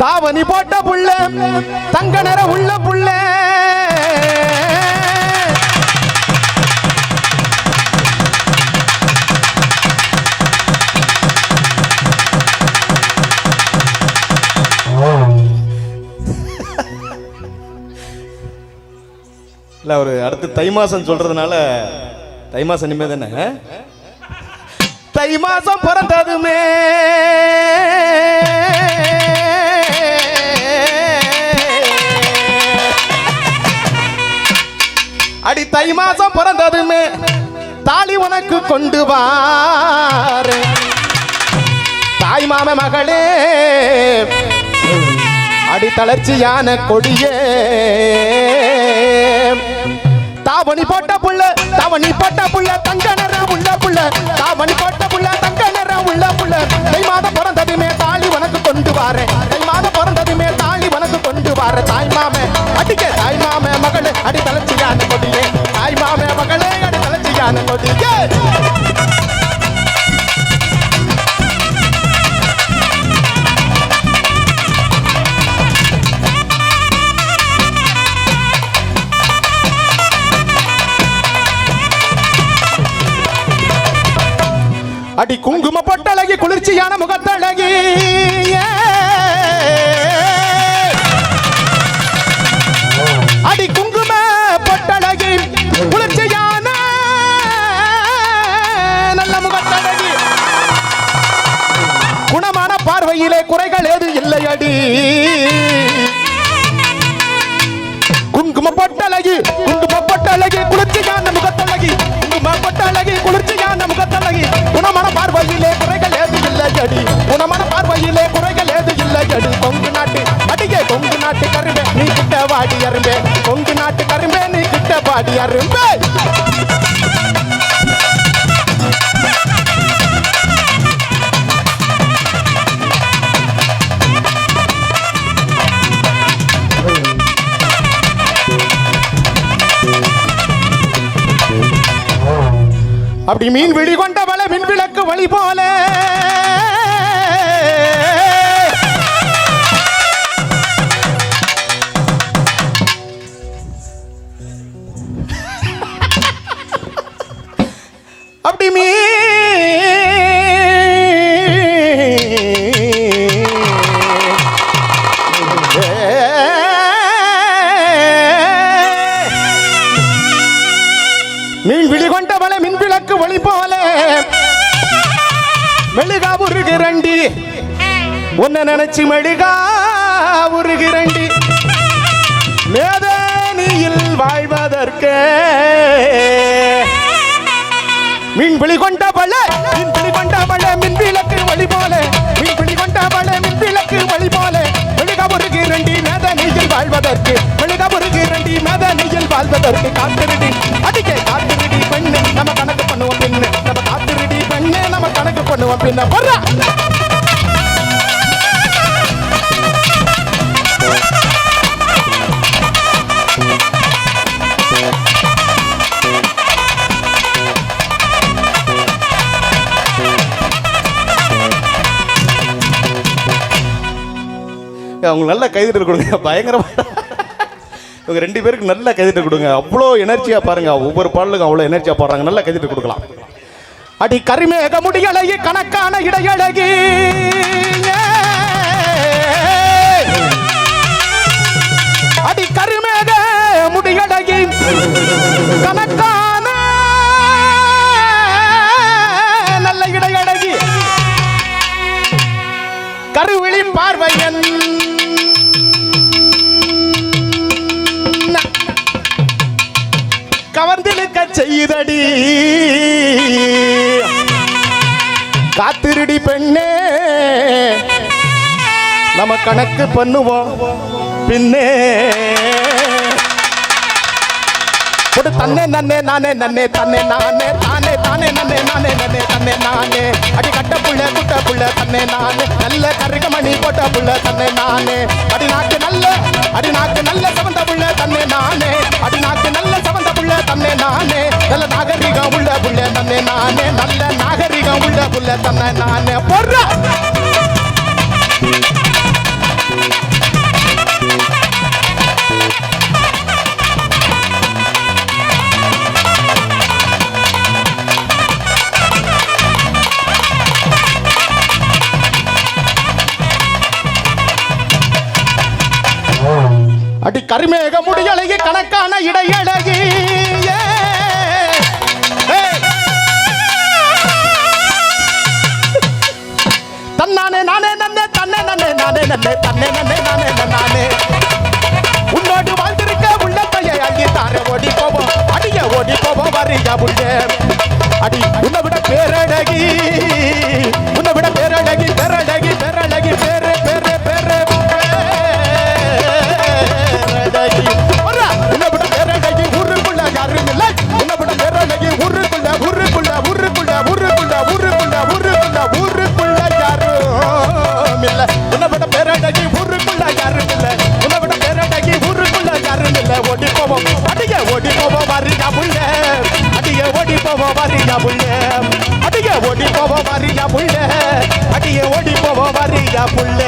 தாவணி போட்ட புள்ள தங்க நிற உள்ள புள்ள. இல்ல அவரு அடுத்து தை மாசம் சொல்றதுனால தை மாசம் இனிமே தானே? தை மாசம் பிறந்ததுமே. அடி தை மாசம் பிறந்ததுமே தாலி உனக்கு கொண்டு வாரு. தாய் மாம மகளே அடி தளர்ச்சியான கொடியே. தாவணி போட்ட புள்ள தாவணி போட்ட புள்ள தங்க நிறம் உள்ள புள்ள. தாவணி போட்ட புள்ள தங்க நிறம் உள்ள புள்ள. தை மாதம் பிறந்ததுமே தாலி உனக்கு கொண்டு வாரேன் தை மாதம் பிறந்ததுமே தாலி உனக்கு கொண்டு வாரு. தாய் மாம அடிக்க தாய் மாம மகளே அடி தளர்ச்சியான அடி குங்கும பொட்டழகி குளிர்ச்சியான முகத்தழகி. குங்கும பொட்டழகி குங்கும பொட்டழகி குளிர்ச்சியான முகத்தழகி குங்கும பொட்டழகி குளிர்ச்சியான முகத்தழகி. குணமான பார்வையிலே குறைகள் ஏது இல்லை அடி குணமான பார்வையிலே குறைகள் ஏது இல்லை அடி கொங்கு நாட்டு அடியே கொங்கு நாட்டு கரும்பே நீ கிட்ட வாடி அரும்பே. கொங்கு நாட்டு கரும்பே நீ கிட்ட வாடி அரும்பே. அப்படி மீன் விழி கொண்டவள மின் விளக்கு வழி போல. அப்படி மீன் உருகிறண்டி. உன்னை நினைச்சு மெழுகா உருகிறண்டி. மேதனியில் வாழ்வதற்கு. மின் கொண்ட பல மின் கொண்ட பல மின் விளக்கு ஒளி போல. மின் கொண்ட பல மின் விளக்கு ஒளி போல. மெழுக உருகிறண்டி மேதனியில் வாழ்வதற்கு. மெழுக உருகிறண்டி மேதனியில் வாழ்வதற்கு காத்திருடி. அடிக்க காத்திருடி பெண்ணு நம்ம பண்ணுவோம் பின்ன. போடுறா. அவங்க நல்ல கைதிட்டு கொடுங்க. பயங்கரமா இவங்க ரெண்டு பேருக்கு நல்ல கைதிட்டு கொடுங்க. அவ்வளோ எனர்ஜியா பாருங்க. ஒவ்வொரு பாடலுக்கும் அவ்வளோ எனர்ஜியா பாடுறாங்க. நல்ல கைதிட்டு கொடுக்கலாம். அடி கரிமேக முடியழகி கணக்கான இடையழகி. அடி கரிமேக முடியழகி கணக்கான நல்ல இடையழகி. கருவிழி பார்வையன் கவர்ந்திழுக்க செய்தடி. காத்திருடி பெண்ணே. நம்ம கணக்கு பண்ணுவோம். பின்னே. கொடு தன்னே நன்னே நானே நன்னே தன்னே நானே தானே தானே நன்னே நானே நன்னே தன்னே நானே. அடி கட்ட புள்ள குட்ட புள்ள தன்னே நானே. நல்ல கருக மணி போட்ட புள்ள தன்னே நானே. நல்ல நாகரிகம் உள்ள புள்ள தன்னை நானே நல்ல நாகரிகம் உள்ள புள்ள தன்னை நானே. பொற அடி கருமேக முடியழகி கணக்கான இடையழகி தன்னானே நானே நன்னே தன்னே நன்னே நானே நன்னே தன்னே நன்னே நானே நானே உன்னோடு வாழ்ந்திருக்க உள்ளத்தையை அள்ளி தார ஓடி போவோம் அடிய ஓடி போவோம் வரியா புள்ளே அடி உன்னை விட பேர் ஓடி போவோம் வரியா புள்ள. அடியே ஓடி போவோம் வரியா புள்ள. அடியே ஓடி போவோம் வரியா புள்ள. அடியே ஓடி போவோம் வரியா புள்ள.